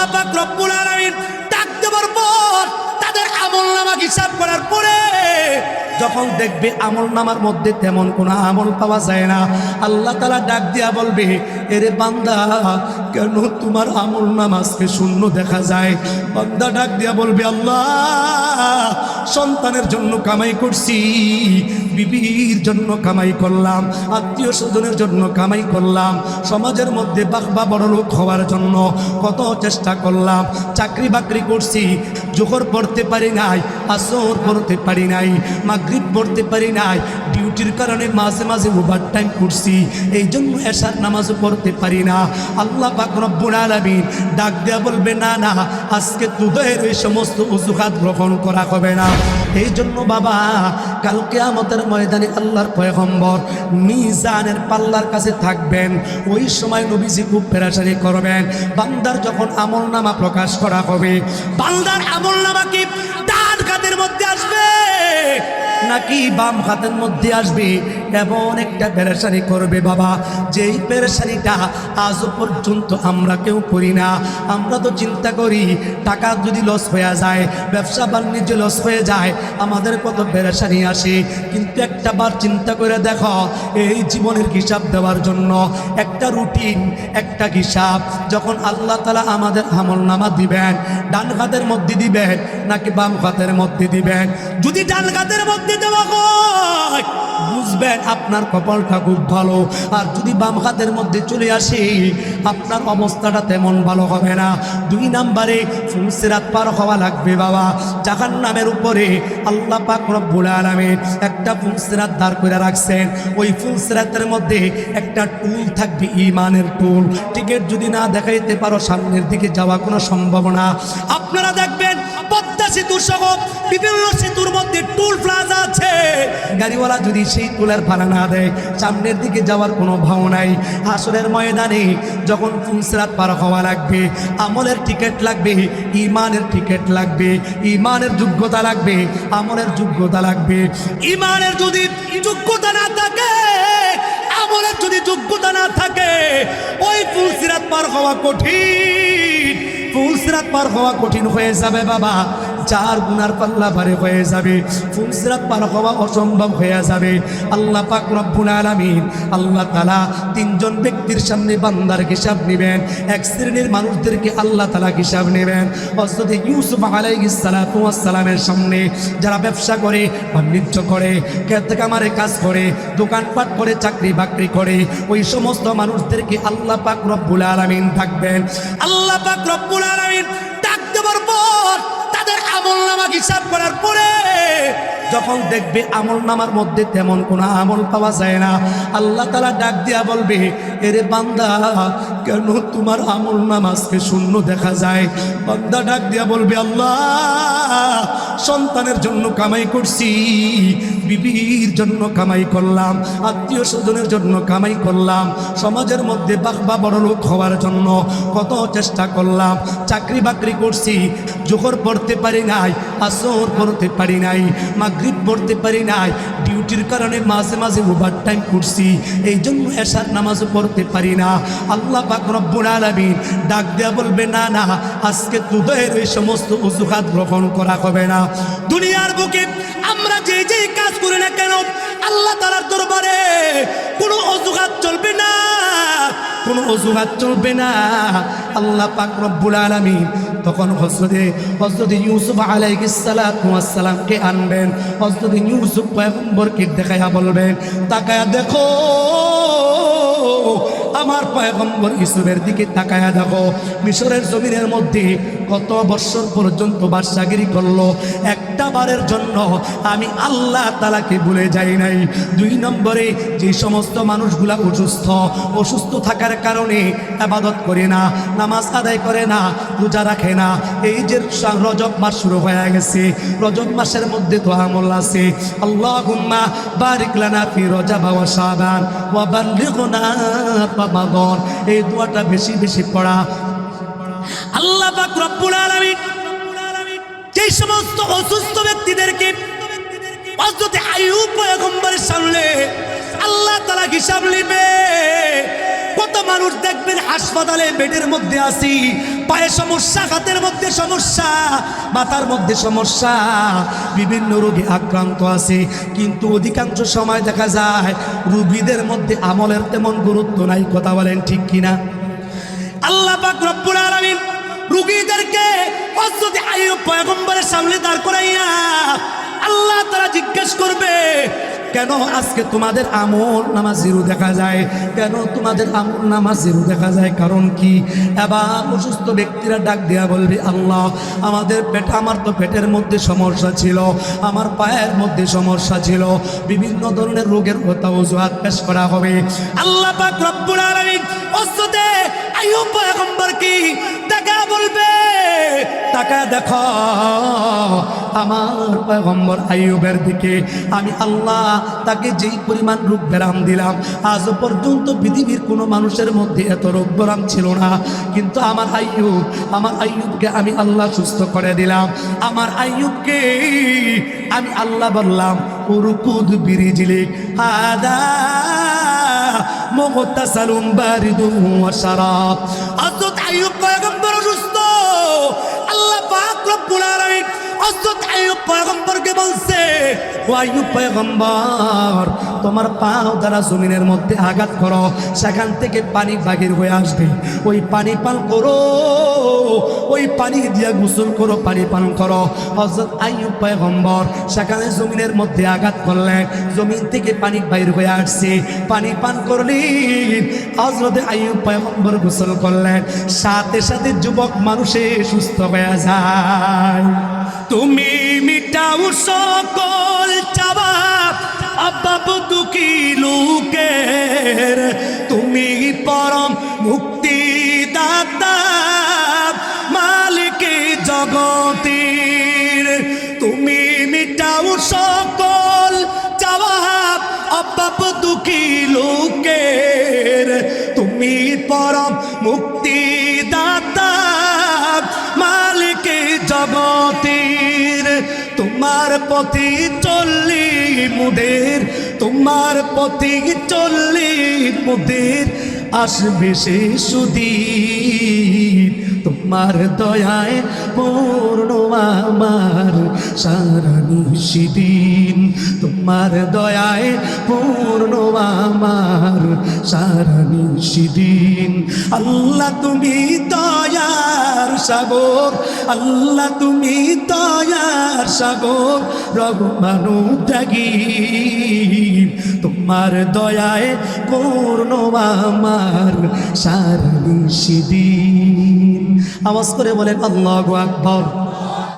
আল্লাহ পাক রব্বুল যখন দেখবে আমল নামার মধ্যে তেমন কোনো আমল পাওয়া যায় না, আল্লাহ তালা ডাক দিয়া বলবে, এরে বান্দা, কেন তোমার আমল নাম আজকে শূন্য দেখা যায়? বান্দা ডাক দিয়া বলবে, আল্লাহ, সন্তানের জন্য কামাই করছি, বিবির জন্য কামাই করলাম, আত্মীয় স্বজনের জন্য কামাই করলাম, সমাজের মধ্যে বাহবা বড় লোক হওয়ার জন্য কত চেষ্টা করলাম, চাকরি বাকরি করছি জোহর পড়তে পারি নাই, আসর পড়তে পারি নাই, মাগরিব পড়তে পারি নাই, ডিউটির কারণে মাঝে মাঝে ওভার টাইম করছি এই জন্য এসার নামাজও পড়তে পারি না। আল্লাহ পাক রব্বুল আলামিন ডাক দেয়া বলবে, না না, আজকে তোদের এই সমস্ত অজুহাত গ্রহণ করা হবে না। এই জন্য বাবা কালকে আমাদের ময়দানে আল্লাহর পয়গম্বর মিজানের পাল্লার কাছে থাকবেন। ওই সময় নবীজি খুব ফেরাসারি করবেন। বান্দার যখন আমল নামা প্রকাশ করা হবে, বান্দার আমল নামা কি ডান কাদের মধ্যে আসবে নাকি বাম হাতের মধ্যে আসবে? এমন একটা পেরেশানি করবে বাবা, যেই পেরেশানিটা আজ পর্যন্ত আমরা কেউ করি না। আমরা তো চিন্তা করি, টাকা যদি লস হয়ে যায়, ব্যবসা বাণিজ্য লস হয়ে যায়, আমাদের কত পেরেশানি আসে। কিন্তু একটা বার চিন্তা করে দেখো, এই জীবনের হিসাব দেওয়ার জন্য একটা রুটিন একটা হিসাব। যখন আল্লাহ তালা আমাদের আমল নামা দিবেন, ডান হাতের মধ্যে দিবেন, নাকি বাম হাতের মধ্যে দিবেন? যদি ডান হাতের মধ্যে দেওয়া হয় বুঝবেন আপনার কপালটা খুব ভালো। আর যদি বাম হাতের মধ্যে চলে আসে, আপনার অবস্থাটা তেমন ভালো হবে না। দুই নাম্বারে ফুলসেরাত পার হওয়া লাগবে বাবা। জাহান নামের উপরে আল্লাহ পাক রব্বুল আলামিন একটা ফুলসেরাত দাঁড় করে রাখছেন। ওই ফুলসেরাতের মধ্যে একটা টুল থাকবে ইমানের টুল। টিকিট যদি না দেখাইতে পারো, সামনের দিকে যাওয়া কোনো সম্ভাবনা আপনারা দেখবেন সহ বিভিন্ন সেতুর মধ্যে টুল প্লাজা আছে। গাড়িওয়ালা যদি সেই টুলের ভাড়া না দেয়, সামনের দিকে যাওয়ার কোনো ভাও নাই। আসরের ময়দানে যখন ফুলসরাত পার হওয়া লাগবে, আমলের টিকিট লাগবে ইমানের টিকিট লাগবে ইমানের যোগ্যতা লাগবে, আমলের যোগ্যতা লাগবে। ইমানের যদি যোগ্যতা না থাকে, আমলের যদি যোগ্যতা না থাকে, ওই ফুলসিরাত পার হওয়া কঠিন। ফুলসিরাত পার হওয়া কঠিন হয়ে যাবে বাবা। চার গুনার পাল্লা ভারে হয়ে যাবে ফুলসিরাত পার হওয়া অসম্ভব হয়ে যাবে। আল্লাহ পাক রব্বুল আলামিন আল্লাহ তালা তিনজন ব্যক্তির সামনে বান্দার হিসাব নেবেন, এক শ্রেণির মানুষদেরকে আল্লাহ তালা হিসাব নেবেন। হজরত ইউসুফ আলাইহিস সালাতু ওয়াস সালামের সামনে যারা ব্যবসা করে, বাণিজ্য করে কামারে কাজ করে, দোকানপাট করে, চাকরি বাকরি করে, ওই সমস্ত মানুষদেরকে আল্লাহ পাক রব্বুল আলামিন থাকবেন। আল্লাহ পাক রব্বুল আলামিন হিসাব করার পরে যখন দেখবে আমল নামার মধ্যে তেমন কোনো আমল পাওয়া যায় না, আল্লাহ তালা ডাক দিয়া বলবে, এরে বান্দা, কেন তোমার আমল নাম আজকে শূন্য দেখা যায়? বান্দা ডাক দিয়া বলবে, আল্লাহ সন্তানের জন্য কামাই করছি, বিবির জন্য কামাই করলাম, আত্মীয় স্বজনের জন্য কামাই করলাম, সমাজের মধ্যে বাহবা বড় লোক হওয়ার জন্য কত চেষ্টা করলাম, চাকরি বাকরি করছি, জোহর পড়তে পারি নাই, আসর পড়তে পারি নাই, মাগরিব পড়তে পারি নাই, ডিউটির কারণে মাঝে মাঝে ওভার টাইম করছি এই জন্য এসার নামাজও পড়তে পারি না। আল্লাহ পাক রব্বুল ডাক দেয়া বলবে, না না, আজকে তোদের এই সমস্ত অজুহাত গ্রহণ করা হবে না। দুনিয়ার বুকে আমরা যে যে কাজ করি না কেন, আল্লাহ তালার দরবারে কোনো অজুহাত চলবে না, কোনো অজুহাত চলবে না। আল্লাহ পাক রব্বুল আলামিন তখন হজরতে হজরত ইউসুফ ওয়াস আনবেন। হজরত ইউসুফ পয়গম্বরকে দেখায়া বলবেন, তাকায়া দেখো। আমার পয়গম্বর ইসুফের দিকে তাকায়া দেখো, মিশরের জমিনের মধ্যে কত বৎসর পর্যন্ত বাদশাগিরি করল? একটা বারের জন্য আমি আল্লাহ তালাকে ভুলে যাই নাই। দুই নম্বরে, যে সমস্ত মানুষগুলা অসুস্থ অসুস্থ থাকার কারণে আবাদত করে না, নামাজ আদায় করে না, রোজা রাখে না, এই যে রজব মাস শুরু হয়ে গেছে, রজব মাসের মধ্যে তো আমল আছে। আল্লাহ হুম্মা বারিক ফি শাবান ওয়া বাল্লিগনা এই দোয়াটা বেশি বেশি পড়া। আল্লাহ পাক রব্বুল ব্যক্তিদেরকে হযরত আইয়ুব পয়গম্বরের সামনে আল্লাহ তাআলা হিসাব নেবে। কত মানুষ দেখবেন হাসপাতালে, বেডের মধ্যে আসি পায়ে সমস্যা, হাতের মধ্যে সমস্যা, মাথার মধ্যে সমস্যা, বিভিন্ন রোগে আক্রান্ত আছে। কিন্তু অধিকাংশ সময় দেখা যায় রুগীদের মধ্যে আমলের তেমন গুরুত্ব নাই, কথা বলেন ঠিক কিনা? আল্লাহ পাক রব্বুল আলামিন রুগীদেরকে হযরত আইয়ুব পয়গম্বরের সামনে দাঁড় করাইয়া আল্লাহ তারা জিজ্ঞেস করবে, কেন আজকে তোমাদের আমল নামা জিরো দেখা যায়? কেন তোমাদের আমল নামা জিরো দেখা যায়? কারণ কি? এবার অসুস্থ ব্যক্তিরা ডাক দেয়া বলবে, আল্লাহ, আমাদের পেট, আমার তো পেটের মধ্যে সমস্যা ছিল, আমার পায়ের মধ্যে সমস্যা ছিল, বিভিন্ন ধরনের রোগের কথা অজুহাত পেশ করা হবে। আল্লাহ পাক কি টাকা বলবে টাকা দেখো, আমার পয়গম্বর আইয়ুবের দিকে। আমি আল্লাহ তাকে যেই পরিমাণ রোগ ব্যারাম দিলাম আজও পর্যন্ত পৃথিবীর কোনো মানুষের মধ্যে এত রোগ ব্যারাম ছিল না। কিন্তু আমার আইয়ুব, আমার আইয়ুবকে আমি আল্লাহ সুস্থ করে দিলাম। আমার আইয়ুবকে আমি আল্লাহ বললাম, উরুকুদ বিরিজিলে আদা মুগতাসালুম বারিদুন ওয়া শারাব। পাক আলামিন আইয়ুব পয়গম্বরকে বলছে, ও আইয়ুব পয়গম্বর, তোমার পাও দ্বারা জমিনের মধ্যে আঘাত করো, সেখান থেকে পানি বাগির হয়ে আসবে। ওই পানি পান করো, ওই পানি দিয়া গোসল করো, পানি পান করো। হজরত আইয়ুব পয়গম্বর সেখানে জমিনের মধ্যে আঘাত করলেন, জমিন থেকে পানি বাইর হয়ে আসছে। পানি পান করলেন হজরত আইয়ুব পয়গম্বর গোসল করলেন। সাথে সাথে যুবক মানুষে সুস্থ হয়ে যায়। তুমি মিটাও সকল চাবা অবাব দুঃখী লোকের? তুমি পরম মুক্তি দাতা মালিক জগতের। তুমি মিটাও সকল জবাব অবাব দুঃখী লোকের? তুমি পরম মুক্তি জগতের তোমার পথে চললি মুদের, তোমার পথে চললি মুদের, আসবে সে সুদীর তোমার দয়ায় পূর্ণ আমার সারা নিশিদিন তোমার দয়ায় পূর্ণ আমার সারা নিশিদিন আল্লাহ তুমি দয়ার সাগর, আল্লাহ তুমি দয়ার সাগর রঘুমানু ত্যাগী। তোমার দয়ায় পূর্ণ আমার সার নিশিদিন। আওয়াজ করে বলেন, আল্লাহ আকবর।